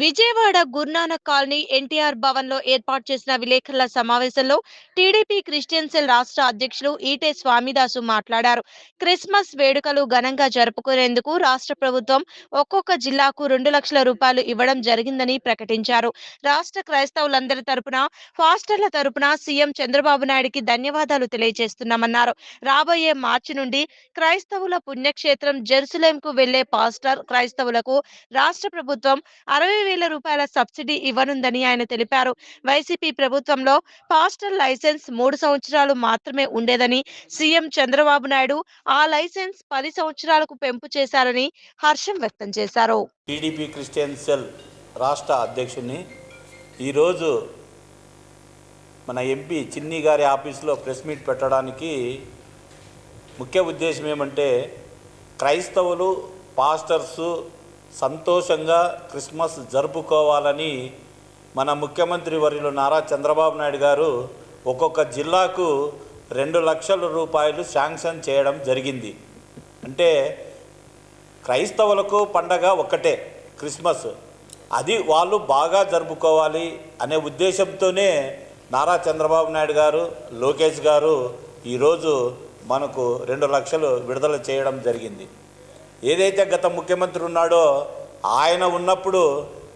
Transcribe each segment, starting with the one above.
Vijayawada Guru Nanak colony NTR భవన్లో ఏర్పాటు చేసిన విలేకరుల సమావేశంలో టీడీపీ క్రిస్టియన్ సెల్ రాష్ట్ర అధ్యక్షులు ఈటే స్వామిదాసు మాట్లాడారు. క్రిస్మస్ వేడుకలు ఘనంగా జరుపుకునేందుకు రాష్ట్ర ప్రభుత్వం ఒక్కొక్క జిల్లాకు రెండు లక్షల రూపాయలు ఇవ్వడం జరిగిందని ప్రకటించారు. రాష్ట్ర క్రైస్తవులందరి తరపున ఫాస్టర్ల తరపున సీఎం చంద్రబాబు నాయుడికి ధన్యవాదాలు తెలియజేస్తున్నామన్నారు. రాబోయే మార్చి నుండి క్రైస్తవుల పుణ్యక్షేత్రం జెరూసలేంకు వెళ్ళే పాస్టర్ క్రైస్తవులకు రాష్ట్ర ప్రభుత్వం అరవై వేల రూపాయల సబ్సిడీ ఇవ్వనుందని ఆయన తెలిపారు. వైసీపీ ప్రభుత్వంలో పాస్టల్ లైసెన్స్ మూడు సంవత్సరాలు మాత్రమే ఉండేదని సీఎం చంద్రబాబు నాయుడు ఆ లైసెన్స్ పది సంవత్సరాలకు పెంపు చేశారని హర్షం వ్యక్తం చేశారు. టీడీపీ క్రిస్టియన్ సెల్ రాష్ట్ర అధ్యక్షుడిని ఈరోజు మన ఎంపీ చిన్ని గారి ఆఫీసులో ప్రెస్ మీట్ పెట్టడానికి ముఖ్య ఉద్దేశం ఏమంటే క్రైస్తవులు పాస్టర్సు సంతోషంగా క్రిస్మస్ జరుపుకోవాలని మన ముఖ్యమంత్రి వర్యులు నారా చంద్రబాబు నాయుడు గారు ఒక్కొక్క జిల్లాకు రెండు లక్షల రూపాయలు శాంక్షన్ చేయడం జరిగింది. అంటే క్రైస్తవులకు పండగ ఒక్కటే క్రిస్మస్. అది వాళ్ళు బాగా జరుపుకోవాలి అనే ఉద్దేశంతోనే నారా చంద్రబాబు నాయుడు గారు లోకేష్ గారు ఈరోజు మనకు రెండు లక్షలు విడుదల చేయడం జరిగింది. ఏదైతే గత ముఖ్యమంత్రి ఉన్నాడో ఆయన ఉన్నప్పుడు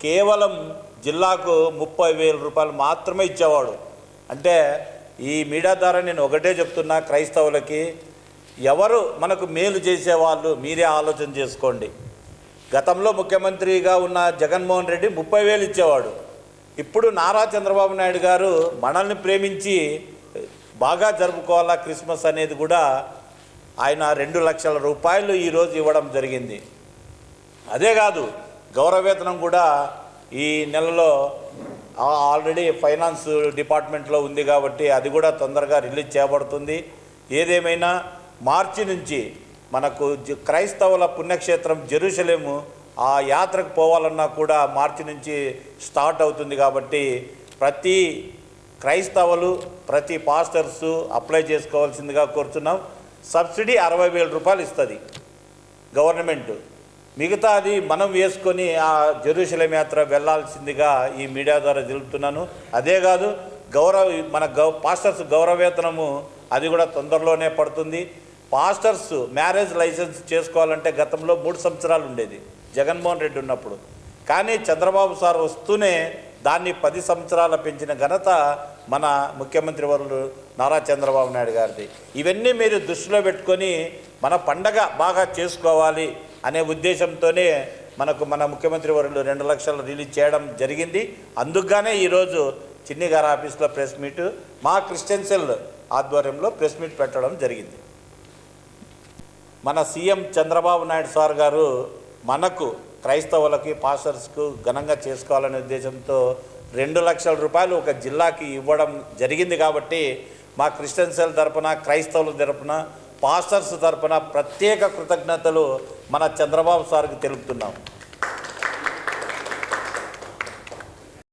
కేవలం జిల్లాకు ముప్పై వేల రూపాయలు మాత్రమే ఇచ్చేవాడు. అంటే ఈ మీడియా ద్వారా నేను ఒకటే చెప్తున్నా క్రైస్తవులకి ఎవరు మనకు మేలు చేసేవాళ్ళు మీరే ఆలోచన చేసుకోండి. గతంలో ముఖ్యమంత్రిగా ఉన్న జగన్మోహన్ రెడ్డి ముప్పై వేలు ఇచ్చేవాడు. ఇప్పుడు నారా చంద్రబాబు నాయుడు గారు మనల్ని ప్రేమించి బాగా జరుపుకోవాలా క్రిస్మస్ అనేది కూడా ఆయన రెండు లక్షల రూపాయలు ఈరోజు ఇవ్వడం జరిగింది. అదే కాదు గౌరవవేతనం కూడా ఈ నెలలో ఆల్రెడీ ఫైనాన్స్ డిపార్ట్మెంట్లో ఉంది కాబట్టి అది కూడా తొందరగా రిలీజ్ చేయబడుతుంది. ఏదేమైనా మార్చి నుంచి మనకు జ- క్రైస్తవుల పుణ్యక్షేత్రం జెరూసలేము ఆ యాత్రకు పోవాలన్నా కూడా మార్చి నుంచి స్టార్ట్ అవుతుంది కాబట్టి ప్రతి క్రైస్తవులు ప్రతి పాస్టర్స్ అప్లై చేసుకోవాల్సిందిగా కోరుతున్నాం. సబ్సిడీ అరవై వేల రూపాయలు ఇస్తుంది. గవర్నమెంట్. మిగతా అది మనం వేసుకొని ఆ జెరూసలేం యాత్ర వెళ్ళాల్సిందిగా ఈ మీడియా ద్వారా తెలుపుతున్నాను. అదే కాదు గౌరవ మన గౌ పాస్టర్స్ గౌరవవేతనము అది కూడా తొందరలోనే పడుతుంది. పాస్టర్స్ మ్యారేజ్ లైసెన్స్ చేసుకోవాలంటే గతంలో మూడు సంవత్సరాలు ఉండేది. జగన్మోహన్ రెడ్డి ఉన్నప్పుడు. కానీ చంద్రబాబు సార్ వస్తూనే దాన్ని పది సంవత్సరాల పెంచిన ఘనత మన ముఖ్యమంత్రి వరులు నారా చంద్రబాబు నాయుడు గారిది. ఇవన్నీ మీరు దృష్టిలో పెట్టుకొని మన పండగ బాగా చేసుకోవాలి అనే ఉద్దేశంతోనే మనకు మన ముఖ్యమంత్రి వరులు రెండు లక్షలు రిలీజ్ చేయడం జరిగింది. అందుకుగానే ఈరోజు చిన్ని గారి ఆఫీస్లో ప్రెస్ మీట్ మా క్రిస్టియన్ సెల్ ఆధ్వర్యంలో ప్రెస్ మీట్ పెట్టడం జరిగింది. మన సీఎం చంద్రబాబు నాయుడు సార్ గారు మనకు క్రైస్తవులకి పాస్టర్స్కు ఘనంగా చేసుకోవాలనే ఉద్దేశంతో రెండు లక్షల రూపాయలు ఒక జిల్లాకి ఇవ్వడం జరిగింది కాబట్టి మా క్రిస్టియన్స్ల తరపున క్రైస్తవుల తరపున పాస్టర్స్ తరపున ప్రత్యేక కృతజ్ఞతలు మన చంద్రబాబు సార్కి తెలుపుతున్నాం.